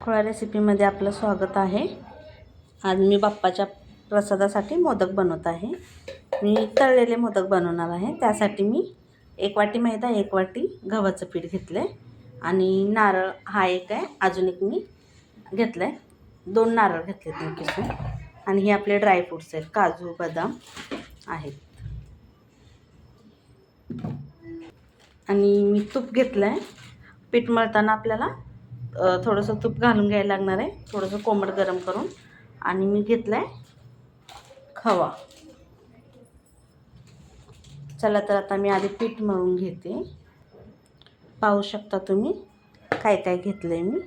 खोळा रेसिपीमध्ये आपलं स्वागत आहे. आज मी बाप्पाच्या प्रसादासाठी मोदक बनवत आहे. मी तळलेले मोदक बनवणार आहे. त्यासाठी मी एक वाटी मैदा एक वाटी गव्हाचं पीठ घेतलं आहे आणि नारळ हा एक आहे. अजून एक मी घेतलं आहे दोन नारळ घेतलेत मी किसून आणि हे आपले ड्रायफ्रूट्स आहेत. काजू बदाम आहेत. आणि मी तूप घेतलं आहे पीठ मळताना आपल्याला थोडंसं तूप घालून घ्यायला लागणार आहे. थोडंसं कोमट गरम करून. आणि मी घेतलं आहे खवा. चला तर आता मी आधी पीठ मळून घेते. पाहू शकता तुम्ही काय काय घेतलं आहे मी.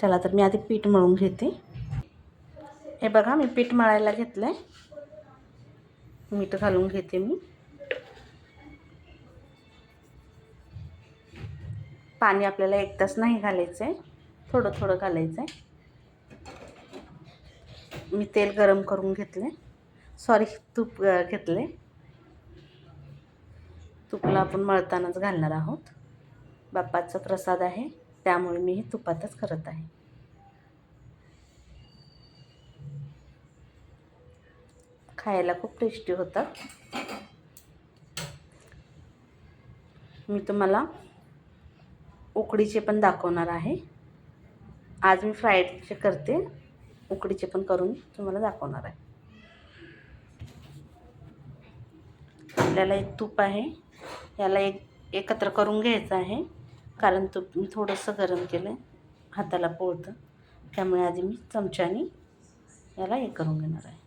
चला तर मी आधी पीठ मळून घेते. हे बघा मी पीठ मळायला घेतलं आहे मीठ घालून घेते मी. पाणी आपल्याला एक तास नाही घालायचं आहे थोडं थोडं घालायचं आहे मी तेल गरम करून घेतले सॉरी तूप घेतले तुपला आपण मळतानाच घालणार आहोत. बाप्पाचा प्रसाद आहे त्यामुळे मी हे तुपातच करत आहे. खायला खूप टेस्टी होतात मी तुम्हाला उकडीचे पण दाखवणार आहे. आज मी फ्राईडचे करते. उकडीचे पण करून तुम्हाला दाखवणार आहे. आपल्याला एक तूप आहे. याला एक एकत्र करून घ्यायचं आहे. कारण तूप मी थोडंसं गरम केलं हाताला पोळतं. त्यामुळे आधी मी चमच्याने याला हे करून घेणार आहे.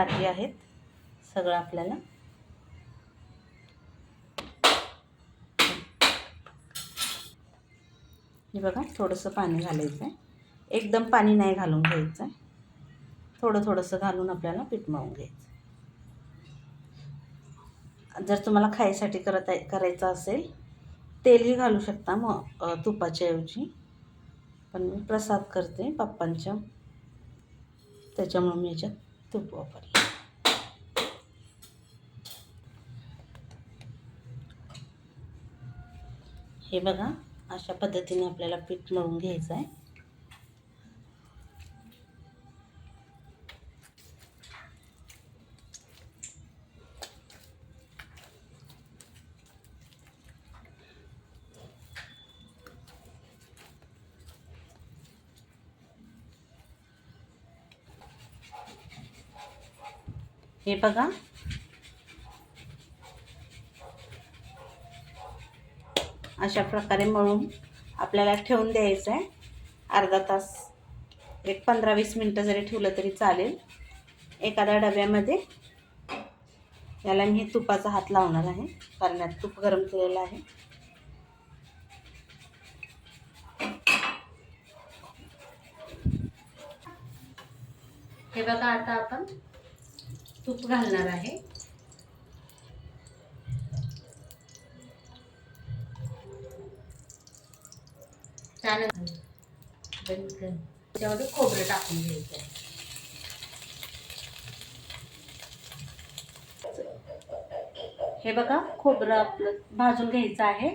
भाजी आहेत. सगळं आपल्याला. हे बघा थोडंसं पाणी घालायचं आहे एकदम पाणी नाही घालून घ्यायचं आहे थोडं थोडंसं घालून आपल्याला पीठ मळून घ्यायचं जर तुम्हाला खायसाठी करत आहे करायचं असेल तेलही घालू शकता मग तुपाच्याऐवजी तुपाच्या ऐवजी. पण मी प्रसाद करते पप्पांच्या. त्याच्यामुळे मी याच्यात तूप वापरलं. हे बघा अशा पद्धतीने आपल्याला पीठ मळून घ्यायचं आहे. हे बघा. अशा प्रकारे मळून आपल्याला ठेवून द्यायचं आहे अर्धा तास एक पंधरा वीस मिनटं जरी ठेवलं तरी चालेल. एखाद्या डब्यामध्ये याला मी तुपाचा हात लावणार आहे कारण यात तूप गरम केलेलं आहे. हे बघा आता आपण तूप घालणार आहे. त्यानंतर त्याच्यामध्ये खोबरं टाकून घ्यायचं आहे. हे बघा खोबरं आपलं भाजून घ्यायचं आहे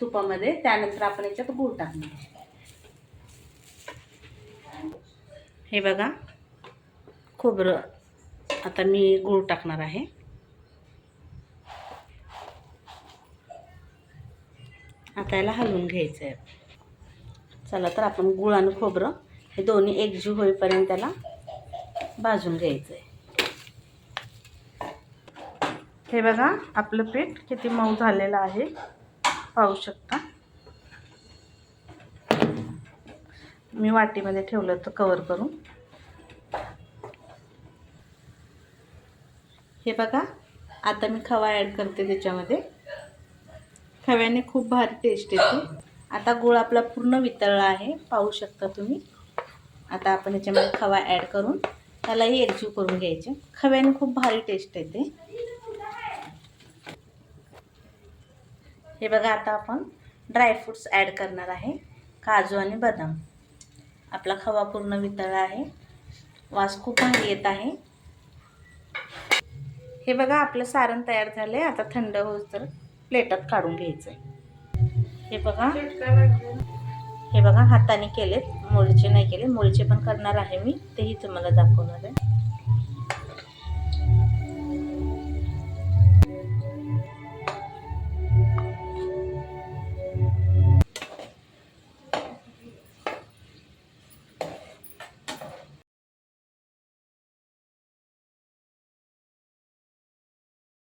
तुपामध्ये. त्यानंतर आपण याच्यात गूळ टाकणार हे बघा खोबरं आता मी गूळ टाकणार आहे. आता याला हलवून घ्यायचं आहे चला तर आपण गूळ आणि खोबरं हे दोन्ही एकजीव होईपर्यंत त्याला भाजून घ्यायचं आहे हे बघा आपलं पीठ किती मऊ झालेलं आहे. पाहू शकता. मी वाटीमध्ये ठेवलं होतं कवर करून. हे बघा आता मी खवा ॲड करते त्याच्यामध्ये. खव्याने खूप भारी टेस्ट येते. आता गुळ आपला पूर्ण वितळला आहे पाहू शकता तुम्ही. आता आपण याच्यामध्ये खवा ॲड करून त्यालाही एकजीव करून घ्यायचे. खव्याने खूप भारी टेस्ट येते. हे बघा आता आपण ड्रायफ्रूट्स ॲड करणार आहे. काजू आणि बदाम. आपला खवा पूर्ण वितळला आहे. वास खूप भारी येत आहे. हे बघा आपलं सारण तयार झालं आहे आता थंड होत तर प्लेटात काढून घ्यायचं आहे हे बघा. हे बघा हाताने केलेत. मुळचे नाही केले मुळचे पण करणार आहे मी. तेही तुम्हाला दाखवणार आहे.